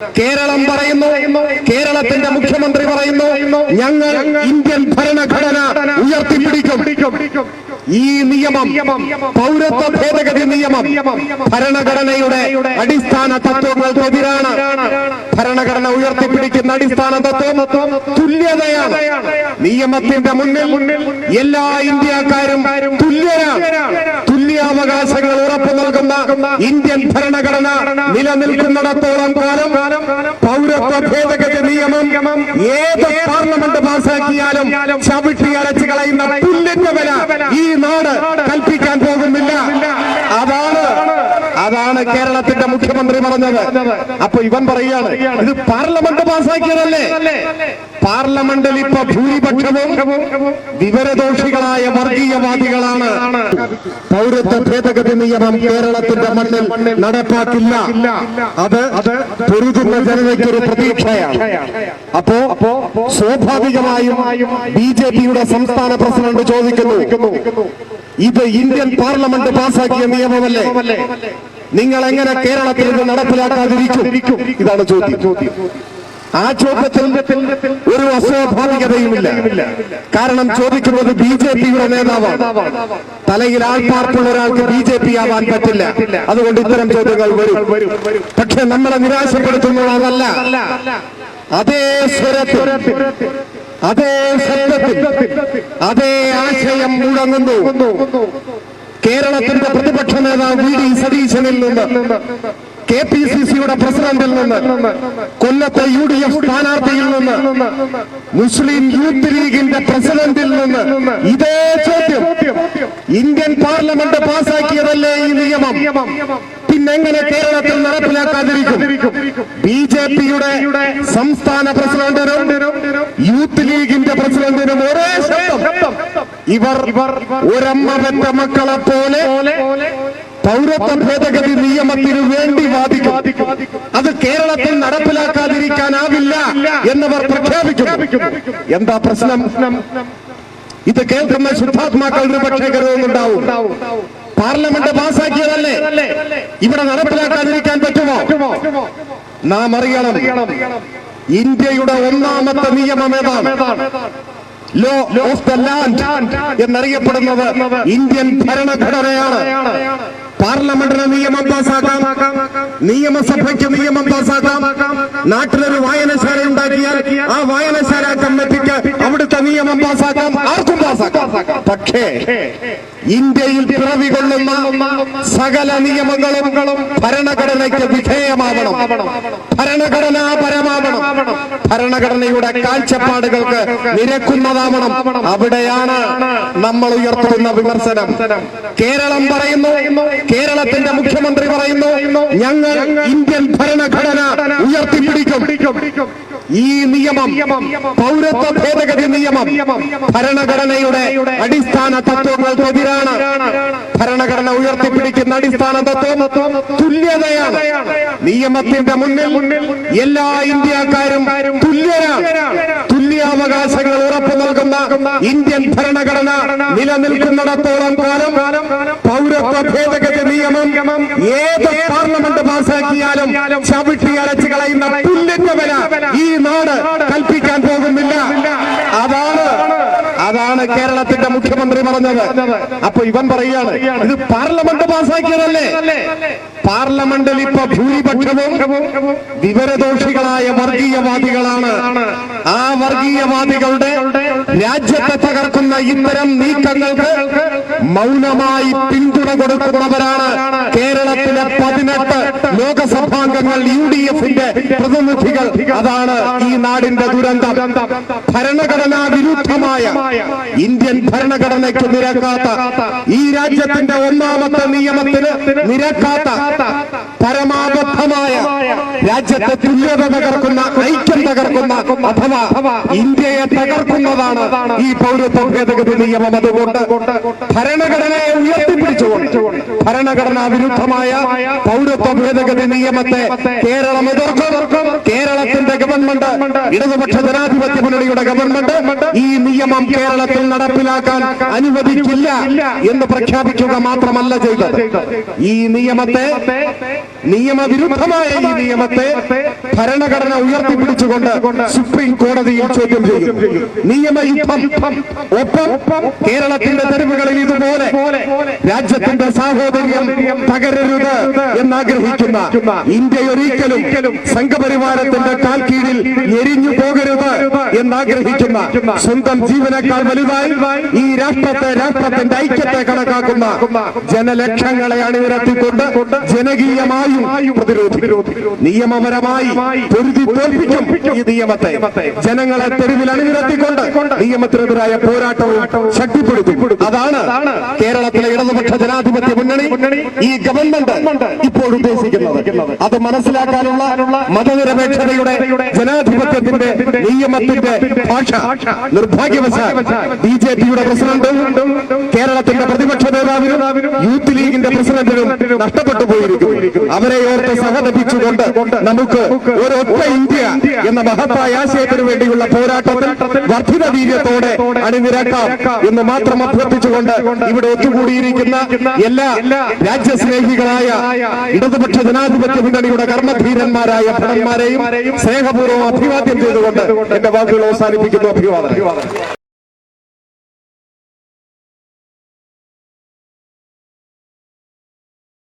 കേരളം പറയുന്നു കേരളത്തിന്റെ മുഖ്യമന്ത്രി പറയുന്നു ഞങ്ങൾ ഇന്ത്യൻ ഭരണഘടന ഉയർത്തിപ്പിടിക്കും. ഈ നിയമം പൗരത്വ ഭേദഗതി നിയമം ഭരണഘടനയുടെ അടിസ്ഥാന തത്വങ്ങൾക്കെതിരാണ്. ഭരണഘടന ഉയർത്തിപ്പിടിക്കുന്ന അടിസ്ഥാന തത്വം തുല്യതയാണ്. നിയമത്തിന്റെ മുന്നിൽ എല്ലാ ഇന്ത്യക്കാരും തുല്യരാണ്. തുല്യാവകാശങ്ങൾ നൽകുന്ന ഇന്ത്യൻ ഭരണഘടന നിലനിൽക്കുന്നിടത്തോളം കാലം പൗരത്വ ഭേദഗതി നിയമം ഏത് പാർലമെന്റ് പാസാക്കിയാലും ചവിട്ടി അരച്ചു കളയുന്ന വില ഈ നാട് കൽപ്പിക്കാൻ പോകുന്നില്ല അതാണ് അതാണ് കേരളത്തിന്റെ മുഖ്യമന്ത്രി പറഞ്ഞത്. അപ്പൊ ഇവൻ പറയുകയാണ് ഇത് പാർലമെന്റ് പാസാക്കിയതല്ലേ പാർലമെന്റിൽ ഇപ്പൊ ഭൂരിപക്ഷവും വിവരദോഷികളായ വർഗീയവാദികളാണ്. പൗരത്വ ഭേദഗതി നിയമം കേരളത്തിന്റെ മണ്ണിൽ നടപ്പാക്കില്ല. അത് പൊരുതുന്ന ജനതയ്ക്ക് ഒരു പ്രതീക്ഷയാണ്. അപ്പോ സ്വാഭാവികമായും ബി ജെ പിയുടെ സംസ്ഥാന പ്രസിഡന്റ് ചോദിക്കുന്നു ഇത് ഇന്ത്യൻ പാർലമെന്റ് പാസാക്കിയ നിയമമല്ലേ? നിങ്ങൾ എങ്ങനെ കേരളത്തിൽ ഇത് നടപ്പിലാക്കാതിരിക്കും? ഇതാണ് ചോദ്യം. ആ ചോദ്യത്തിൽ ഒരു അസ്വാഭാവികതയുമില്ല കാരണം ചോദിക്കുന്നത് ബി ജെ പിയുടെ നേതാവാണ്. തലയിൽ ആൾപ്പാർപ്പുള്ള ഒരാൾക്ക് ബി ജെ പി ആവാൻ പറ്റില്ല. അതുകൊണ്ട് ഇത്തരം ചോദ്യങ്ങൾ വരും. പക്ഷെ നമ്മളെ നിരാശപ്പെടുത്തുന്നതല്ല. അതല്ല അതേ സ്വരത്തിൽ അതേ ശബ്ദത്തിൽ അതേ ആശയം മുഴങ്ങുന്നു. കേരളത്തിന്റെ പ്രതിപക്ഷ നേതാവ് വി ഡി സതീശനിൽ നിന്ന് കെ പി സി സിയുടെ പ്രസിഡന്റിൽ നിന്ന് കൊല്ലത്തെ യു ഡി എഫ് സ്ഥാനാർത്ഥിയിൽ നിന്ന് മുസ്ലിം യൂത്ത് ലീഗിന്റെ പ്രസിഡന്റിൽ നിന്ന് ഇതേ ചോദ്യം. ഇന്ത്യൻ പാർലമെന്റ് പാസാക്കിയതല്ലേ ഈ നിയമം? പിന്നെങ്ങനെ കേരളത്തിൽ നടപ്പിലാക്കാതിരിക്കും? ബി ജെ പിയുടെ സംസ്ഥാന പ്രസിഡന്റിനും യൂത്ത് ലീഗിന്റെ പ്രസിഡന്റിനും ഒരേ ശബ്ദം. ഇവർ ഒരമ്മ പെറ്റ മക്കളെ പോലെ പൗരത്വ ഭേദഗതി നിയമത്തിന് വേണ്ടി വാദിക്കും. അത് കേരളത്തിൽ നടപ്പിലാക്കാതിരിക്കാനാവില്ല എന്നവർ പ്രഖ്യാപിക്കുന്നു. എന്താ പ്രശ്നം? ഇത് കേൾക്കുന്ന ശുദ്ധാത്മാക്കൾ ഒരു പക്ഷേ കരുതുന്നുണ്ടാവും പാർലമെന്റ് പാസാക്കിയതല്ലേ ഇവിടെ നടപ്പിലാക്കാതിരിക്കാൻ പറ്റുമോ? നാം അറിയണം. ഇന്ത്യയുടെ ഒന്നാമത്തെ നിയമം ഏതാണ്? ലോ ഓഫ് ദ ലാൻഡ് എന്നറിയപ്പെടുന്നത് ഇന്ത്യൻ ഭരണഘടനയാണ്. പാർലമെന്റിന് നിയമം പാസാക്കാം. നിയമസഭയ്ക്ക് നിയമം പാസാക്കാം. നാട്ടിലൊരു വായനശാല ഉണ്ടാക്കിയാൽ ആ വായനശാല കമ്മിറ്റിക്ക് അവിടുത്തെ നിയമം പാസാക്കാം. ആർക്കും പാസാക്കാം. പക്ഷേ ഇന്ത്യയിൽ പിറവി കൊള്ളുന്ന സകല നിയമങ്ങളും ഭരണഘടനയ്ക്ക് വിധേയമാവണം. ഭരണഘടനാപരമാവണം. ഭരണഘടനയുടെ കാഴ്ചപ്പാടുകൾക്ക് നിരക്കുന്നതാവണം. അവിടെയാണ് നമ്മൾ ഉയർത്തുന്ന വിമർശനം. കേരളം പറയുന്നു കേരളത്തിന്റെ മുഖ്യമന്ത്രി പറയുന്നു ഞങ്ങൾ ഇന്ത്യൻ ഭരണഘടന ഉയർത്തിപ്പിടിക്കും. ഈ നിയമം പൗരത്വ ഭേദഗതി നിയമം ഭരണഘടനയുടെ അടിസ്ഥാന തത്വങ്ങൾക്കെതിരാണ്. ഭരണഘടന ഉയർത്തിപ്പിടിക്കുന്ന അടിസ്ഥാന തത്വം തുല്യതയാണ്. നിയമത്തിന്റെ മുന്നിൽ എല്ലാ ഇന്ത്യക്കാരും തുല്യരാണ്. തുല്യാവകാശങ്ങൾ ഉറപ്പു നൽകുന്ന ഇന്ത്യൻ ഭരണഘടന നിലനിൽക്കുന്നിടത്തോളം കാലം പൗരത്വ ഭേദഗതി നിയമം ഏത് പാർലമെന്റ് പാസാക്കിയാലും ചവിട്ടി അരച്ചു കളയുന്ന പുല്ലിന്റെ വില ഈ നാട് കൽപ്പിക്കാൻ പോകുന്നില്ല. അതാണ് അതാണ് കേരളത്തിന്റെ മുഖ്യമന്ത്രി പറഞ്ഞത്. അപ്പൊ ഇവൻ പറയുകയാണ് ഇത് പാർലമെന്റ് പാസാക്കിയതല്ലേ പാർലമെന്റിൽ ഇപ്പൊ ഭൂരിപക്ഷവും വിവരദോഷികളായ വർഗീയവാദികളാണ്. ആ വർഗീയവാദികളുടെ രാജ്യത്തെ തകർക്കുന്ന ഇത്തരം നീക്കങ്ങൾക്ക് മൗനമായി പിന്തുണ കൊടുക്കുന്നവരാണ് കേരളത്തിലെ പതിനെട്ട് ലോകസഭാംഗങ്ങൾ യു ഡി എഫിന്റെ പ്രതിനിധികൾ. അതാണ് ഈ നാടിന്റെ ദുരന്തം. ഭരണഘടനാ വിരുദ്ധമായ ഇന്ത്യൻ ഭരണഘടനയ്ക്ക് നിരക്കാത്ത ഈ രാജ്യത്തിന്റെ ഒന്നാമത്തെ നിയമത്തിന് നിരക്കാത്ത പരമാബദ്ധമായ രാജ്യത്തെ തുല്യത തകർക്കുന്ന ഐക്യം തകർക്കുന്ന അഥവാ ഇന്ത്യയെ തകർക്കുന്നതാണ് ഈ പൗരത്വ ഭേദഗതി നിയമം അതുകൊണ്ട് ഭരണഘടനയെ ഭരണഘടനാ വിരുദ്ധമായ പൗരത്വ ഭേദഗതി നിയമത്തെ കേരളം എതിർക്കും. കേരളത്തിന്റെ ഗവൺമെന്റ് ഇടതുപക്ഷ ജനാധിപത്യ മുന്നണിയുടെ ഗവൺമെന്റ് ഈ നിയമം കേരളത്തിൽ നടപ്പിലാക്കാൻ അനുവദിക്കില്ല എന്ന് പ്രഖ്യാപിക്കുക മാത്രമല്ല ചെയ്തത്. ഈ നിയമത്തെ നിയമവിരുദ്ധമായ ഈ നിയമത്തെ ഭരണഘടന ഉയർത്തിപ്പിടിച്ചുകൊണ്ട് സുപ്രീം കോടതിയിൽ ചോദ്യം ചെയ്യും. നിയമയുദ്ധം ഒപ്പം കേരളത്തിന്റെ തെരുവുകളിൽ ഇതുപോലെ രാജ്യത്തിന്റെ സാഹോദര്യം തകരരുത് എന്നാഗ്രഹിക്കുന്ന ഇന്ത്യ ഒരിക്കലും സംഘപരിവാരത്തിന്റെ കാൽ കീഴിൽ എരിഞ്ഞു പോകരുത് എന്നാഗ്രഹിക്കുന്ന സ്വന്തം ജീവനേക്കാൾ വലുതായി ഈ രാഷ്ട്രത്തെ രാഷ്ട്രത്തിന്റെ ഐക്യത്തെ കണക്കാക്കുന്ന ജനലക്ഷങ്ങളെ അണിനിരത്തിക്കൊണ്ട് ജനകീയമായും പ്രതിരോധിക്കും. നിയമപരമായി പൊരുതി തോൽപ്പിക്കും ഈ നിയമത്തെ. ജനങ്ങളെ തെരുവിൽ അണിനിരത്തിക്കൊണ്ട് നിയമത്തിനെതിരായ പോരാട്ടവും ശക്തിപ്പെടുത്തും. അതാണ് കേരളത്തിലെ ഇടതുപക്ഷ ജനാധിപത്യ മുന്നണി ഈ ഗവൺമെന്റ് ഇപ്പോൾ ഉദ്ദേശിക്കുന്നത് അത് മനസ്സിലാക്കാനുള്ള മതനിരപേക്ഷതയുടെ ജനാധിപത്യത്തിന്റെ നിയമത്തിന്റെ ഭാഷ നിർഭാഗ്യവശാൽ ബി ജെ പിയുടെ പ്രസിഡന്റും കേരളത്തിന്റെ പ്രതിപക്ഷ നേതാവിനും യൂത്ത് ലീഗിന്റെ പ്രസിഡന്റിനും നഷ്ടപ്പെട്ടു പോയിരിക്കും അവരെ ഓർത്ത് സഹതപിച്ചുകൊണ്ട് നമുക്ക് ഒരൊറ്റ ഇന്ത്യ എന്ന മഹത്തായ ആശയത്തിനു വേണ്ടിയുള്ള പോരാട്ടത്തിൽ വർദ്ധിത വീര്യത്തോടെ അണിനിരക്കാം എന്ന് മാത്രം അഭ്യർത്ഥിച്ചുകൊണ്ട് ഇവിടെ ഒത്തുകൂടിയിരിക്കുന്ന എല്ലാ രാജ്യസ്നേഹികളായ ഇടതുപക്ഷ ജനാധിപത്യ മുന്നണിയുടെ കർമ്മധീരന്മാരായ ഭടന്മാരെയും സ്നേഹപൂർവം അഭിവാദ്യം ചെയ്തുകൊണ്ട് എന്റെ വാക്കുകൾ അവസാനിപ്പിക്കുന്നു അഭിവാദനം.